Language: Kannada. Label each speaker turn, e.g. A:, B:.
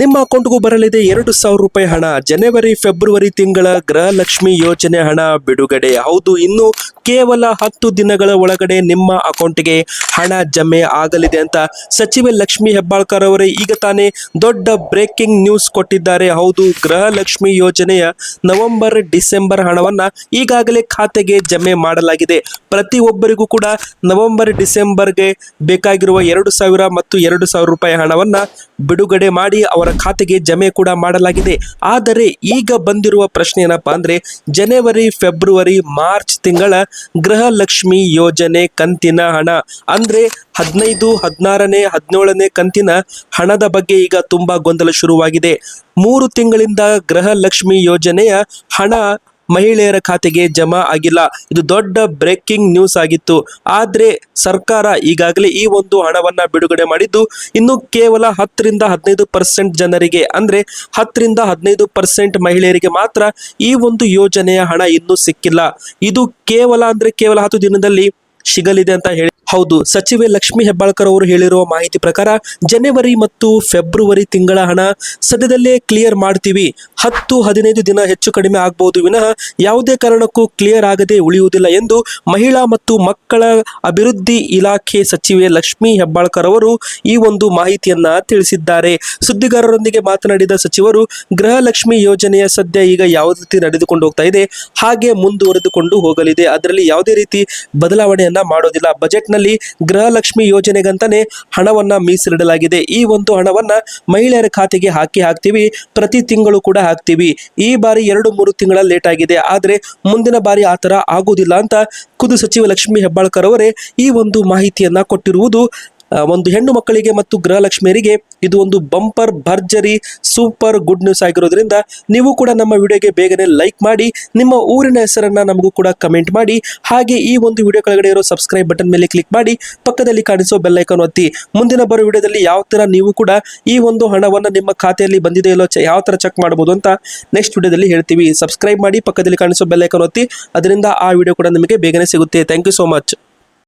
A: ನಿಮ್ಮ ಅಕೌಂಟ್ಗೂ ಬರಲಿದೆ ಎರಡು ಸಾವಿರ ರೂಪಾಯಿ ಹಣ. ಜನವರಿ, ಫೆಬ್ರವರಿ ತಿಂಗಳ ಗೃಹಲಕ್ಷ್ಮಿ ಯೋಜನೆ ಹಣ ಬಿಡುಗಡೆ. ಹೌದು, ಇನ್ನು ಕೇವಲ ಹತ್ತು ದಿನಗಳ ಒಳಗಡೆ ನಿಮ್ಮ ಅಕೌಂಟ್ಗೆ ಹಣ ಜಮೆ ಆಗಲಿದೆ ಅಂತ ಸಚಿವೆ ಲಕ್ಷ್ಮಿ ಹೆಬ್ಬಾಳ್ಕರ್ ಅವರೇ ಈಗ ತಾನೇ ದೊಡ್ಡ ಬ್ರೇಕಿಂಗ್ ನ್ಯೂಸ್ ಕೊಟ್ಟಿದ್ದಾರೆ. ಹೌದು, ಗೃಹಲಕ್ಷ್ಮಿ ಯೋಜನೆಯ ನವೆಂಬರ್, ಡಿಸೆಂಬರ್ ಹಣವನ್ನ ಈಗಾಗಲೇ ಖಾತೆಗೆ ಜಮೆ ಮಾಡಲಾಗಿದೆ. ಪ್ರತಿಯೊಬ್ಬರಿಗೂ ಕೂಡ ನವೆಂಬರ್, ಡಿಸೆಂಬರ್ಗೆ ಬೇಕಾಗಿರುವ ಎರಡು ಸಾವಿರ ಮತ್ತು ಎರಡು ಸಾವಿರ ರೂಪಾಯಿ ಹಣವನ್ನ ಬಿಡುಗಡೆ ಮಾಡಿ ಅವರ ಖಾತೆಗೆ ಜಮೆ ಕೂಡ ಮಾಡಲಾಗಿದೆ. ಆದರೆ ಈಗ ಬಂದಿರುವ ಪ್ರಶ್ನೆ ಏನಪ್ಪಾ ಅಂದ್ರೆ, ಜನವರಿ, ಫೆಬ್ರವರಿ, ಮಾರ್ಚ್ ತಿಂಗಳ ಗೃಹಲಕ್ಷ್ಮಿ ಯೋಜನೆ ಕಂತಿನ ಹಣ. ಅಂದ್ರೆ ಹದಿನೈದು, ಹದಿನಾರನೇ, ಹದಿನೇಳನೇ ಕಂತಿನ ಹಣದ ಬಗ್ಗೆ ಈಗ ತುಂಬಾ ಗೊಂದಲ ಶುರುವಾಗಿದೆ. ಮೂರು ತಿಂಗಳಿಂದ ಗೃಹಲಕ್ಷ್ಮಿ ಯೋಜನೆಯ ಹಣ ಮಹಿಳೆಯರ ಖಾತೆಗೆ ಜಮಾ ಆಗಿಲ್ಲ. ಇದು ದೊಡ್ಡ ಬ್ರೇಕಿಂಗ್ ನ್ಯೂಸ್ ಆಗಿತ್ತು. ಆದ್ರೆ ಸರ್ಕಾರ ಈಗಾಗಲೇ ಈ ಒಂದು ಹಣವನ್ನ ಬಿಡುಗಡೆ ಮಾಡಿದ್ದು ಇನ್ನು ಕೇವಲ ಹತ್ತರಿಂದ ಹದಿನೈದು ಪರ್ಸೆಂಟ್ ಜನರಿಗೆ. ಅಂದ್ರೆ ಹತ್ತರಿಂದ ಹದಿನೈದು ಪರ್ಸೆಂಟ್ ಮಹಿಳೆಯರಿಗೆ ಮಾತ್ರ ಈ ಒಂದು ಯೋಜನೆಯ ಹಣ ಇನ್ನೂ ಸಿಕ್ಕಿಲ್ಲ. ಇದು ಕೇವಲ ಅಂದ್ರೆ ಕೇವಲ ಹತ್ತು ದಿನದಲ್ಲಿ ಸಿಗಲಿದೆ ಅಂತ ಹೇಳಿ ಹೌದು, ಸಚಿವೆ ಲಕ್ಷ್ಮಿ ಹೆಬ್ಬಾಳ್ಕರ್ ಅವರು ಹೇಳಿರುವ ಮಾಹಿತಿ ಪ್ರಕಾರ ಜನವರಿ ಮತ್ತು ಫೆಬ್ರವರಿ ತಿಂಗಳ ಹಣ ಸದ್ಯದಲ್ಲೇ ಕ್ಲಿಯರ್ ಮಾಡ್ತೀವಿ. ಹತ್ತು, ಹದಿನೈದು ದಿನ ಹೆಚ್ಚು ಕಡಿಮೆ ಆಗಬಹುದು ವಿನಃ ಯಾವುದೇ ಕಾರಣಕ್ಕೂ ಕ್ಲಿಯರ್ ಆಗದೆ ಉಳಿಯುವುದಿಲ್ಲ ಎಂದು ಮಹಿಳಾ ಮತ್ತು ಮಕ್ಕಳ ಅಭಿವೃದ್ಧಿ ಇಲಾಖೆ ಸಚಿವೆ ಲಕ್ಷ್ಮಿ ಹೆಬ್ಬಾಳ್ಕರ್ ಅವರು ಈ ಒಂದು ಮಾಹಿತಿಯನ್ನ ತಿಳಿಸಿದ್ದಾರೆ. ಸುದ್ದಿಗಾರರೊಂದಿಗೆ ಮಾತನಾಡಿದ ಸಚಿವರು ಗೃಹಲಕ್ಷ್ಮಿ ಯೋಜನೆಯ ಸದ್ಯ ಈಗ ಯಾವ ರೀತಿ ನಡೆದುಕೊಂಡು ಹೋಗ್ತಾ ಇದೆ. ಹಾಗೆ ಮುಂದುವರೆದುಕೊಂಡು ಹೋಗಲಿದೆ. ಅದರಲ್ಲಿ ಯಾವುದೇ ರೀತಿ ಬದಲಾವಣೆಯನ್ನ ಮಾಡೋದಿಲ್ಲ. ಬಜೆಟ್ನಲ್ಲಿ ಗೃಹಲಕ್ಷ್ಮಿ ಯೋಜನೆಗಂತಾನೆ ಹಣವನ್ನ ಮೀಸಲಿಡಲಾಗಿದೆ. ಈ ಒಂದು ಹಣವನ್ನ ಮಹಿಳೆಯರ ಖಾತೆಗೆ ಹಾಕಿ ಹಾಕ್ತೀವಿ, ಪ್ರತಿ ತಿಂಗಳು ಕೂಡ ಹಾಕ್ತೀವಿ. ಈ ಬಾರಿ ಎರಡು ಮೂರು ತಿಂಗಳ ಲೇಟ್ ಆಗಿದೆ. ಆದ್ರೆ ಮುಂದಿನ ಬಾರಿ ಆ ಥರ ಆಗುವುದಿಲ್ಲ ಅಂತ ಖುದ್ದು ಸಚಿವ ಲಕ್ಷ್ಮಿ ಹೆಬ್ಬಾಳ್ಕರ್ ಅವರೇ ಈ ಒಂದು ಮಾಹಿತಿಯನ್ನ ಕೊಟ್ಟಿರುವುದು ಒಂದು ಹೆಣ್ಣು ಮಕ್ಕಳಿಗೆ ಮತ್ತು ಗೃಹಲಕ್ಷ್ಮಿಯರಿಗೆ ಇದು ಒಂದು ಬಂಪರ್, ಭರ್ಜರಿ, ಸೂಪರ್ ಗುಡ್ ನ್ಯೂಸ್ ಆಗಿರೋದ್ರಿಂದ ನೀವು ಕೂಡ ನಮ್ಮ ವಿಡಿಯೋಗೆ ಬೇಗನೆ ಲೈಕ್ ಮಾಡಿ, ನಿಮ್ಮ ಊರಿನ ಹೆಸರನ್ನ ನಮಗೂ ಕೂಡ ಕಮೆಂಟ್ ಮಾಡಿ, ಹಾಗೆ ಈ ಒಂದು ವಿಡಿಯೋ ಕೆಳಗಡೆ ಇರೋ ಸಬ್ಸ್ಕ್ರೈಬ್ ಬಟನ್ ಮೇಲೆ ಕ್ಲಿಕ್ ಮಾಡಿ, ಪಕ್ಕದಲ್ಲಿ ಕಾಣಿಸೋ ಬೆಲ್ ಐಕಾನ್ ಒತ್ತಿ, ಮುಂದಿನ ಬರೋ ವಿಡಿಯೋದಲ್ಲಿ ಯಾವ ತರ ನೀವು ಕೂಡ ಈ ಒಂದು ಹಣವನ್ನು ನಿಮ್ಮ ಖಾತೆಯಲ್ಲಿ ಬಂದಿದೆ ಇಲ್ಲೋ ಯಾವ ತರ ಚೆಕ್ ಮಾಡಬಹುದು ಅಂತ ನೆಕ್ಸ್ಟ್ ವಿಡಿಯೋದಲ್ಲಿ ಹೇಳ್ತೀವಿ. ಸಬ್ಸ್ಕ್ರೈಬ್ ಮಾಡಿ, ಪಕ್ಕದಲ್ಲಿ ಕಾಣಿಸೋ ಬೆಲ್ ಐಕಾನ್ ಒತ್ತಿ, ಅದರಿಂದ ಆ ವಿಡಿಯೋ ಕೂಡ ನಿಮಗೆ ಬೇಗನೆ ಸಿಗುತ್ತೆ. Thank you so much